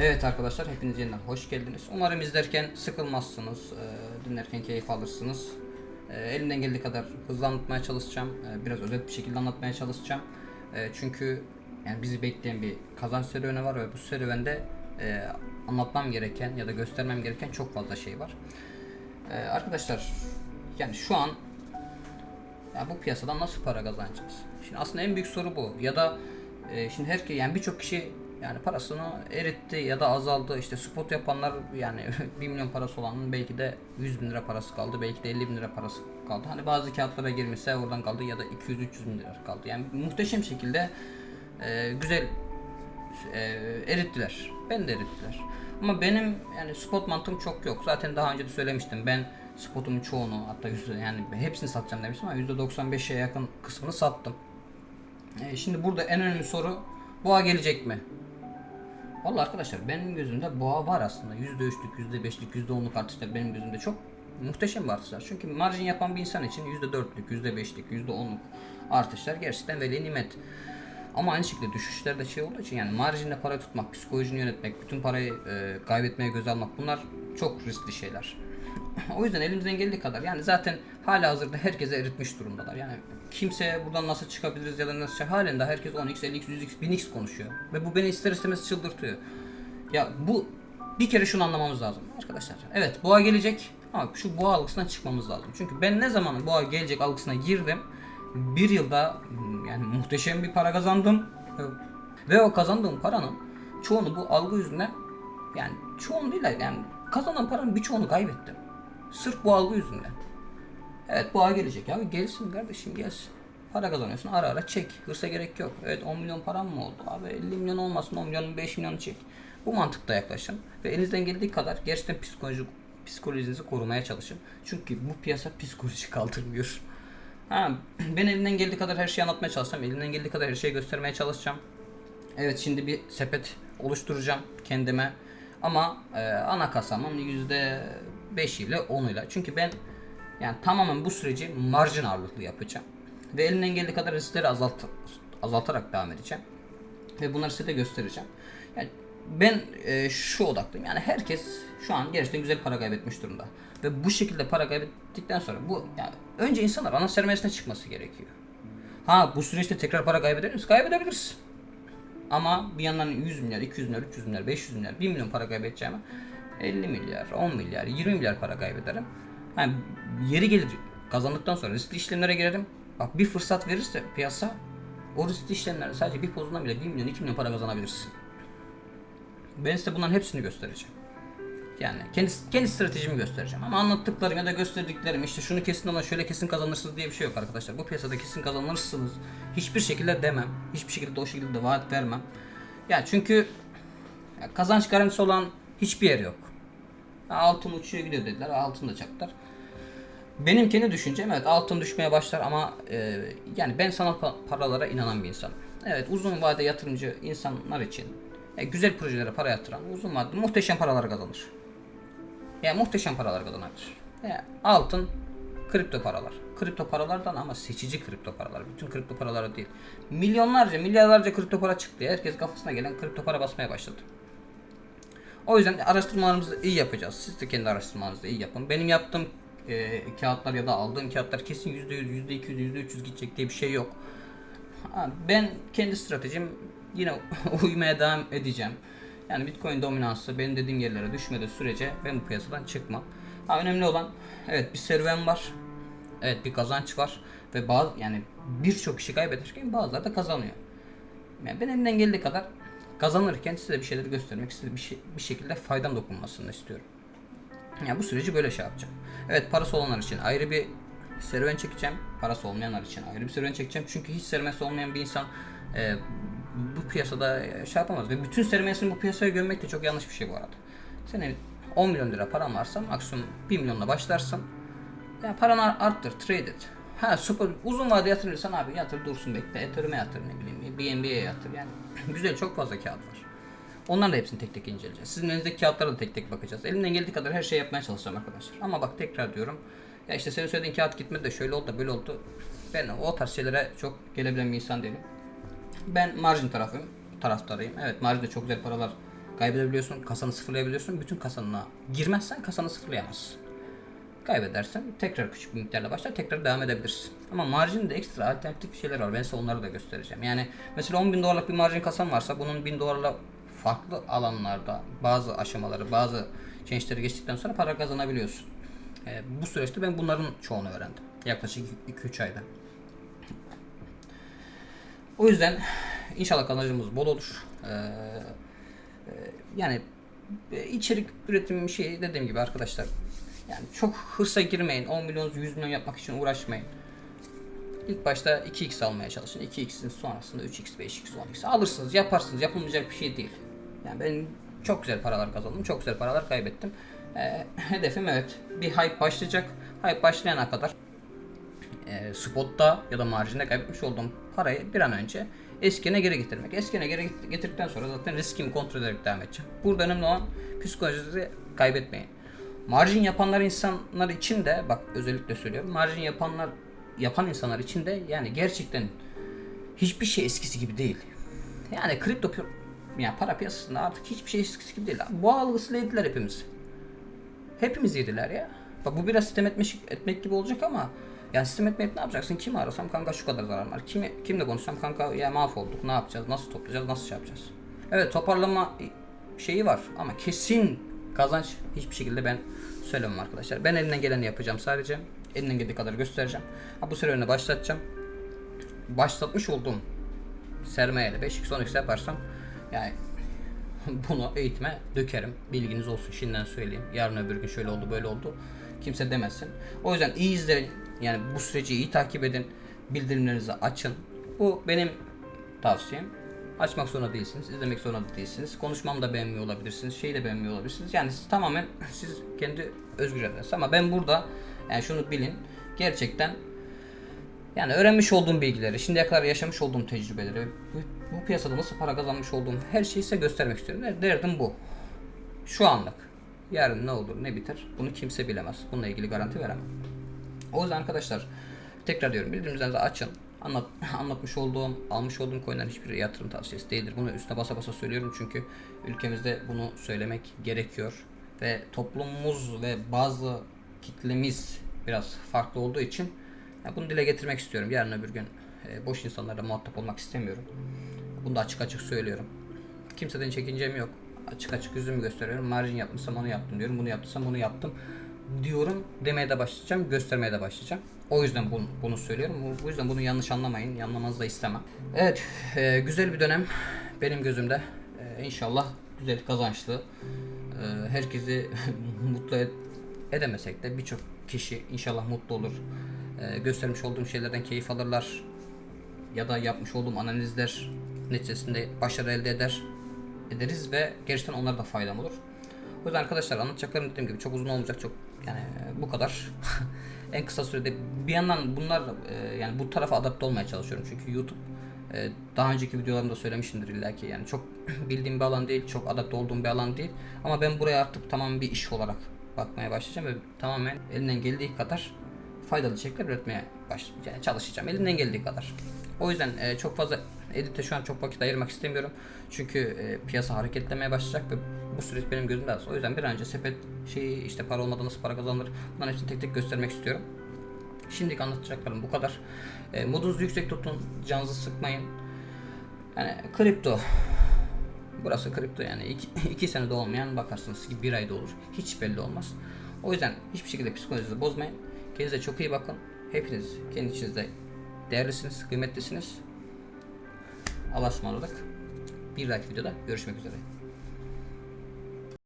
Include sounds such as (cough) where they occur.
Evet arkadaşlar hepiniz yeniden hoş geldiniz. Umarım izlerken sıkılmazsınız, e, dinlerken keyif alırsınız. E, elimden geldiği kadar hızlı anlatmaya çalışacağım. E, biraz özet bir şekilde anlatmaya çalışacağım. Çünkü yani bizi bekleyen bir kazanç serüveni var ve bu serüvende anlatmam gereken ya da göstermem gereken çok fazla şey var. Arkadaşlar yani şu an ya bu piyasadan nasıl para kazanacağız? Şimdi aslında en büyük soru bu. Ya da şimdi herkes yani birçok kişi yani parasını eritti ya da azaldı. İşte spot yapanlar yani (laughs) 1 milyon parası olanın belki de 100 bin lira parası kaldı. Belki de 50 bin lira parası kaldı. Hani bazı kağıtlara girmişse oradan kaldı ya da 200-300 bin lira kaldı. Yani muhteşem şekilde e, güzel e, erittiler. Ben de erittiler. Ama benim yani spot mantığım çok yok. Zaten daha önce de söylemiştim. Ben spotumun çoğunu hatta yüzde yani hepsini satacağım demiştim ama %95'e yakın kısmını sattım. E, şimdi burada en önemli soru boğa gelecek mi? Vallahi arkadaşlar benim gözümde boğa var aslında. %3'lük, %5'lik, %10'luk artışlar benim gözümde çok muhteşem bir artışlar. Çünkü marjin yapan bir insan için %4'lük, %5'lik, %10'luk artışlar gerçekten veli nimet. Ama aynı şekilde düşüşler de şey olduğu için yani marjinde para tutmak, psikolojini yönetmek, bütün parayı e, kaybetmeye göze almak bunlar çok riskli şeyler. (laughs) o yüzden elimizden geldiği kadar yani zaten hala hazırda herkese eritmiş durumdalar. Yani kimse buradan nasıl çıkabiliriz ya da nasıl halen de herkes 10x, 50x, 100x, 1000x konuşuyor. Ve bu beni ister istemez çıldırtıyor. Ya bu bir kere şunu anlamamız lazım arkadaşlar. Evet boğa gelecek ama şu boğa algısından çıkmamız lazım. Çünkü ben ne zaman boğa gelecek algısına girdim bir yılda yani muhteşem bir para kazandım. Ve o kazandığım paranın çoğunu bu algı yüzünden yani çoğunu değil de yani kazanan paranın birçoğunu kaybettim. Sırf bu algı yüzünden. Evet boğa gelecek abi gelsin kardeşim gelsin. Para kazanıyorsun ara ara çek. Hırsa gerek yok. Evet 10 milyon param mı oldu? Abi 50 milyon olmasın 10 milyonun 5 milyonu çek. Bu mantıkta yaklaşın. Ve elinizden geldiği kadar gerçekten psikolojik psikolojinizi korumaya çalışın. Çünkü bu piyasa psikoloji kaldırmıyor. Ha, ben elimden geldiği kadar her şeyi anlatmaya çalışacağım. Elimden geldiği kadar her şeyi göstermeye çalışacağım. Evet şimdi bir sepet oluşturacağım kendime. Ama e, ana kasamın %5 ile 10 ile. Çünkü ben yani tamamen bu süreci marjin ağırlıklı yapacağım. Ve elimden geldiği kadar riskleri azalt azaltarak devam edeceğim. Ve bunları size de göstereceğim. Yani ben e, şu odaklıyım. Yani herkes şu an gerçekten güzel para kaybetmiş durumda. Ve bu şekilde para kaybettikten sonra bu yani önce insanlar ana sermayesine çıkması gerekiyor. Ha bu süreçte tekrar para kaybedebilir miyiz? Kaybedebiliriz. Ama bir yandan 100 milyar, 200 milyar, 300 milyar, 500 milyar, 1 milyon para kaybedeceğime 50 milyar, 10 milyar, 20 milyar para kaybederim. Yani yeri gelir kazandıktan sonra riskli işlemlere girerim. Bak bir fırsat verirse piyasa o riskli işlemlerde sadece bir pozundan bile 1 milyon, 2 milyon para kazanabilirsin. Ben size bunların hepsini göstereceğim. Yani kendi, kendi stratejimi göstereceğim. Ama anlattıklarım ya da gösterdiklerim işte şunu kesin ama şöyle kesin kazanırsınız diye bir şey yok arkadaşlar. Bu piyasada kesin kazanırsınız. Hiçbir şekilde demem. Hiçbir şekilde de o şekilde de vaat vermem. Ya çünkü ya kazanç garantisi olan hiçbir yer yok. Altın uçuyor gidiyor dediler. Altın da çaktılar. Benim kendi düşüncem evet altın düşmeye başlar ama e, yani ben sanal pa- paralara inanan bir insanım. Evet uzun vade yatırımcı insanlar için e, güzel projelere para yatıran uzun vadede muhteşem paralar kazanır. Yani muhteşem paralar kazanabilir. Yani altın, kripto paralar. Kripto paralardan ama seçici kripto paralar. Bütün kripto paraları değil. Milyonlarca, milyarlarca kripto para çıktı. Herkes kafasına gelen kripto para basmaya başladı. O yüzden araştırmalarımızı iyi yapacağız. Siz de kendi araştırmalarınızı iyi yapın. Benim yaptığım e, kağıtlar ya da aldığım kağıtlar kesin %100, %200, %300 gidecek diye bir şey yok. Ben kendi stratejim yine (laughs) uymaya devam edeceğim. Yani Bitcoin dominansı benim dediğim yerlere düşmediği sürece ben bu piyasadan çıkmam. Ha, önemli olan evet bir serüven var. Evet bir kazanç var ve bazı yani birçok kişi kaybederken bazıları da kazanıyor. Yani ben elimden geldiği kadar kazanırken size bir şeyleri göstermek, size bir, şey, bir şekilde faydam dokunmasını istiyorum. Yani bu süreci böyle şey yapacağım. Evet parası olanlar için ayrı bir serüven çekeceğim. Parası olmayanlar için ayrı bir serüven çekeceğim. Çünkü hiç sermayesi olmayan bir insan e, bu piyasada şey yapamaz. Ve bütün sermayesini bu piyasaya gömmek de çok yanlış bir şey bu arada. Senin 10 milyon lira paran varsa maksimum 1 milyonla başlarsın. Yani paranı arttır, trade et. Ha super, uzun vade yatırırsan abi yatır dursun bekle. Ethereum'e yatır ne bileyim BNB'ye yatır yani. (clears throat) güzel çok fazla kağıt var. Onların da hepsini tek tek inceleyeceğiz. Sizin elinizdeki kağıtlara da tek tek bakacağız. Elimden geldiği kadar her şey yapmaya çalışacağım arkadaşlar. Ama bak tekrar diyorum. Ya işte senin söylediğin kağıt gitmedi de şöyle oldu da böyle oldu. Ben o tarz şeylere çok gelebilen bir insan değilim. Ben margin tarafım, taraftarıyım. Evet marjinde çok güzel paralar kaybedebiliyorsun, kasanı sıfırlayabiliyorsun. Bütün kasanına girmezsen kasanı sıfırlayamazsın. Kaybedersen tekrar küçük bir miktarla başlar tekrar devam edebilirsin. Ama marjinde ekstra alternatif şeyler var. Ben size onları da göstereceğim. Yani mesela 10 bin dolarlık bir marjin kasan varsa bunun 1000 dolarla farklı alanlarda bazı aşamaları, bazı gençleri geçtikten sonra para kazanabiliyorsun. Ee, bu süreçte ben bunların çoğunu öğrendim. Yaklaşık 2-3 ayda. O yüzden inşallah kazancımız bol olur. Ee, e, yani e, içerik üretimi şey dediğim gibi arkadaşlar yani çok hırsa girmeyin. 10 milyon 100 milyon yapmak için uğraşmayın. İlk başta 2x almaya çalışın. 2x'in sonrasında 3x, 5x, 10x alırsınız, yaparsınız. Yapılmayacak bir şey değil. Yani ben çok güzel paralar kazandım, çok güzel paralar kaybettim. Ee, (laughs) hedefim evet bir hype başlayacak. Hype başlayana kadar e, spotta ya da marjinde kaybetmiş olduğum parayı bir an önce eskine geri getirmek. Eskine geri get- getirdikten sonra zaten riskimi kontrol ederek devam edeceğim. Burada önemli olan psikolojinizi kaybetmeyin. Marjin yapanlar insanlar için de bak özellikle söylüyorum. Marjin yapanlar yapan insanlar için de yani gerçekten hiçbir şey eskisi gibi değil. Yani kripto yani para piyasasında artık hiçbir şey eskisi gibi değil. Bu algısıyla yediler hepimiz. Hepimiz yediler ya. Bak bu biraz sistem etmek, etmek gibi olacak ama yani sistem etmeyip ne yapacaksın? Kimi arasam kanka şu kadar zarar var. Kimi, kimle konuşsam kanka ya mahvolduk ne yapacağız? Nasıl toplayacağız? Nasıl şey yapacağız? Evet toparlama şeyi var ama kesin kazanç hiçbir şekilde ben söylemem arkadaşlar. Ben elimden geleni yapacağım sadece. Elimden geldiği kadar göstereceğim. Ha, bu serüveni başlatacağım. Başlatmış olduğum sermayeyle 5x 10x yaparsam yani (laughs) bunu eğitime dökerim. Bilginiz olsun şimdiden söyleyeyim. Yarın öbür gün şöyle oldu böyle oldu. Kimse demesin. O yüzden iyi izleyin. Yani bu süreci iyi takip edin. Bildirimlerinizi açın. Bu benim tavsiyem. Açmak zorunda değilsiniz. izlemek zorunda değilsiniz. Konuşmamı da beğenmiyor olabilirsiniz. Şeyi de beğenmiyor olabilirsiniz. Yani siz tamamen (laughs) siz kendi özgür iradeniz. Ama ben burada yani şunu bilin. Gerçekten yani öğrenmiş olduğum bilgileri, şimdiye kadar yaşamış olduğum tecrübeleri, bu, bu piyasada nasıl para kazanmış olduğum her şeyi size göstermek istiyorum. Der- Derdim bu. Şu anlık. Yarın ne olur ne biter bunu kimse bilemez. Bununla ilgili garanti veremem. O yüzden arkadaşlar tekrar diyorum bildirimlerinizi açın. Anlat, (laughs) anlatmış olduğum, almış olduğum coinlerin hiçbiri yatırım tavsiyesi değildir. Bunu üstüne basa basa söylüyorum çünkü ülkemizde bunu söylemek gerekiyor. Ve toplumumuz ve bazı kitlemiz biraz farklı olduğu için bunu dile getirmek istiyorum. Yarın öbür gün e, boş insanlarla muhatap olmak istemiyorum. Bunu da açık açık söylüyorum. Kimseden çekincem yok. Açık açık yüzümü gösteriyorum. Marjin yapmışsam onu yaptım diyorum. Bunu yaptıysam bunu yaptım diyorum demeye de başlayacağım, göstermeye de başlayacağım. O yüzden bunu, bunu söylüyorum. Bu, yüzden bunu yanlış anlamayın. Anlamanızı da istemem. Evet, e, güzel bir dönem benim gözümde. E, inşallah güzel, kazançlı. E, herkesi (laughs) mutlu et, edemesek de birçok kişi inşallah mutlu olur. E, göstermiş olduğum şeylerden keyif alırlar. Ya da yapmış olduğum analizler neticesinde başarı elde eder ederiz ve gerçekten onlara da faydam olur. O yüzden arkadaşlar anlatacaklarım dediğim gibi çok uzun olmayacak çok yani bu kadar. (laughs) en kısa sürede bir yandan bunlar e, yani bu tarafa adapte olmaya çalışıyorum çünkü YouTube e, daha önceki videolarımda söylemişimdir illaki yani çok (clears throat) bildiğim bir alan değil, çok adapte olduğum bir alan değil ama ben buraya artık tamamen bir iş olarak bakmaya başlayacağım ve tamamen elinden geldiği kadar faydalı içerikler üretmeye baş yani çalışacağım elimden geldiği kadar. O yüzden e, çok fazla edite şu an çok vakit ayırmak istemiyorum. Çünkü e, piyasa hareketlemeye başlayacak ve bu süreç benim gözümde az. O yüzden bir an önce sepet şeyi işte para olmadan nasıl para kazanılır bunların hepsini tek tek göstermek istiyorum. Şimdilik anlatacaklarım bu kadar. E, modunuzu yüksek tutun, canınızı sıkmayın. Yani kripto Burası kripto yani iki, (laughs) iki senede olmayan bakarsınız ki bir ayda olur. Hiç belli olmaz. O yüzden hiçbir şekilde psikolojinizi bozmayın. Kendinize çok iyi bakın. Hepiniz kendi içinizde değerlisiniz, kıymetlisiniz. Allah'a ısmarladık. Bir dahaki videoda görüşmek üzere.